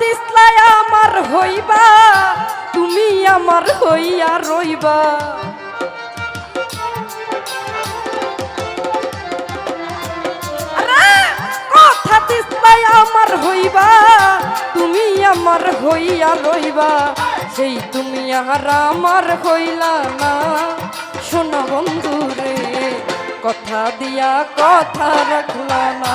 দিসলাই আমার হইবা, তুমি আমার হইয়া রইবা। কথা দিসলাই আমার হইবা, তুমি আমার হইয়া রইবা। সেই তুমি আর আমার হইলা না। শোনা বন্ধু রে কথা দিয়া কথা রাখলা না।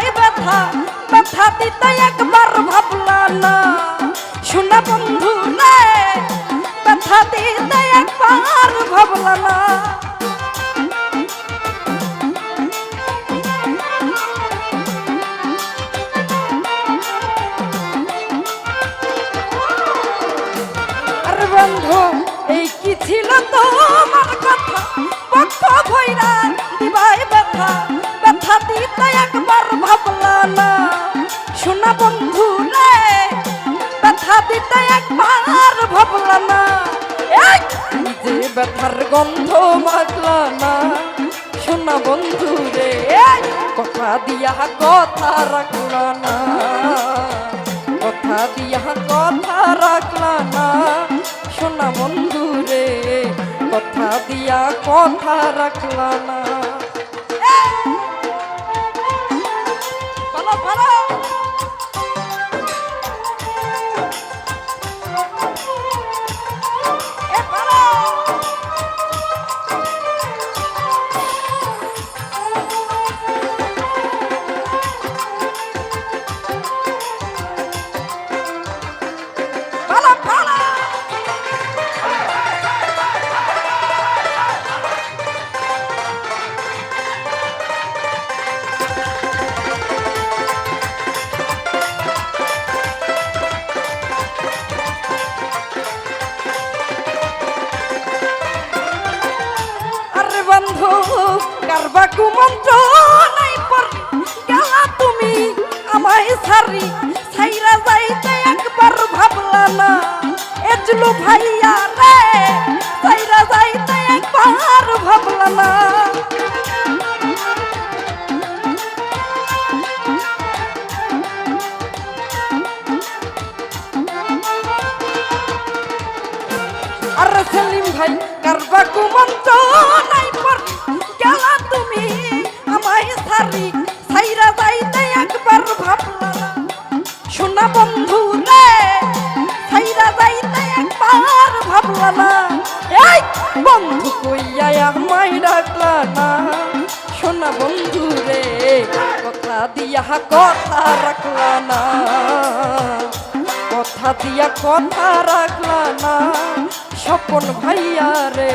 দিবাই ব্যথা ব্যথা দিতে একবার ভাবলা না। শোনা বন্ধু রে, ব্যথা দিতে একবার ভাবলা না। ব্যথার গন্ধ মাগলা না। শোনা বন্ধু রে কথা দিয়া কথা রাখলা না। কথা দিয়া কথা রাখলা না। শোনা বন্ধু রে, কথা দিয়া কথা রাখলা না। ভালো ভালো কারবা কুমন্ত্র নাই পড়ি। গেলা তুমি আমায় সারি ছাইরা যাইতে একবার ভাবলা না। এজলু ভাইয়া রে, ছাইরা যাইতে একবার ভাবলা না। আর সেলিম ভাই, কারবা কুমন্ত নাই পর গেলা আমায় সারি, সাইরা যাইতে একবার ভাবলা। শোনা বন্ধু রে সাইরা যাইতে একবার ভাবলা না এই বন্ধু কইয়া আমায় ডাকলা না। শোনা বন্ধু রে কথা দিয়া কথা রাখলা না। কথা দিয়া কথা রাখলা না। স্বপন ভাইয়া রে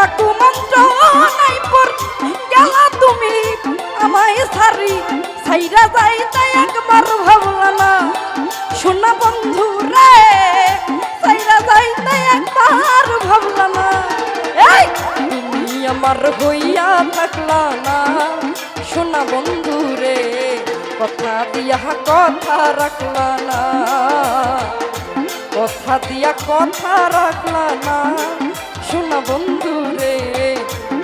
পারবা কুমন্ত্র নাই পর গেলা তুমি আমায় সারি, সাইরা যাইতে একবার ভাবলা শোনা বন্ধু রে, সাইরা যাইতে একবার ভাবলা না এই, তুমি আমার হইয়া থাকলা না শোনা বন্ধু রে, কথা দিয়া কথা রাখলা না কথা দিয়া কথা রাখলা না শোনা বন্ধু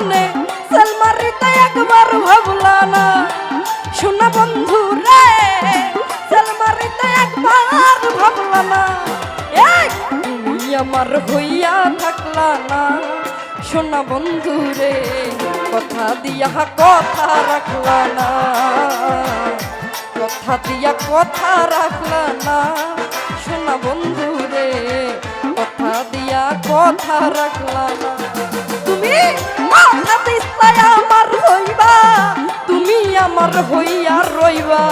ধাপ্পা সামনে সালমারিতে একবার ভাবলা না। শোনা বন্ধু রে সালমারিতে একবার ভাবলা না। এই, তুমি আমার হইয়া থাকলা শোনা বন্ধু রে কথা দিয়া কথা রাখলা কথা দিয়া কথা রাখলা শোনা বন্ধু রে দিয়া কথা রাখলা না। তুমি দিস্তায় আমার হইবা। তুমি আমার হইয়া রইবা।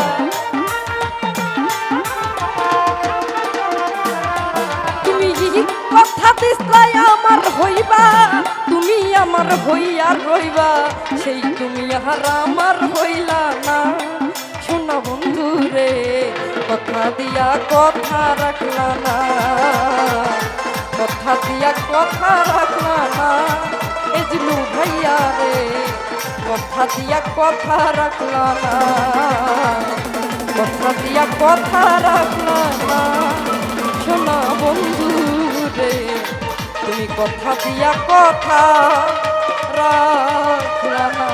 তুমি কথা দিস্তায় আমার হইবা। তুমি আমার হইয়া রইবা। সেই তুমি আর আমার হইলা না। শোনা বন্ধু রে কথা দিয়া কথা রাখলা না। কথা দিয়া কথা রাখলা না? এজলু ভাইয়া রে, কথা দিয়া কথা রাখলা না? কথা দিয়া কথা রাখলা না? শোনা বন্ধু রে, তুমি কথা দিয়া কথা রাখলা না?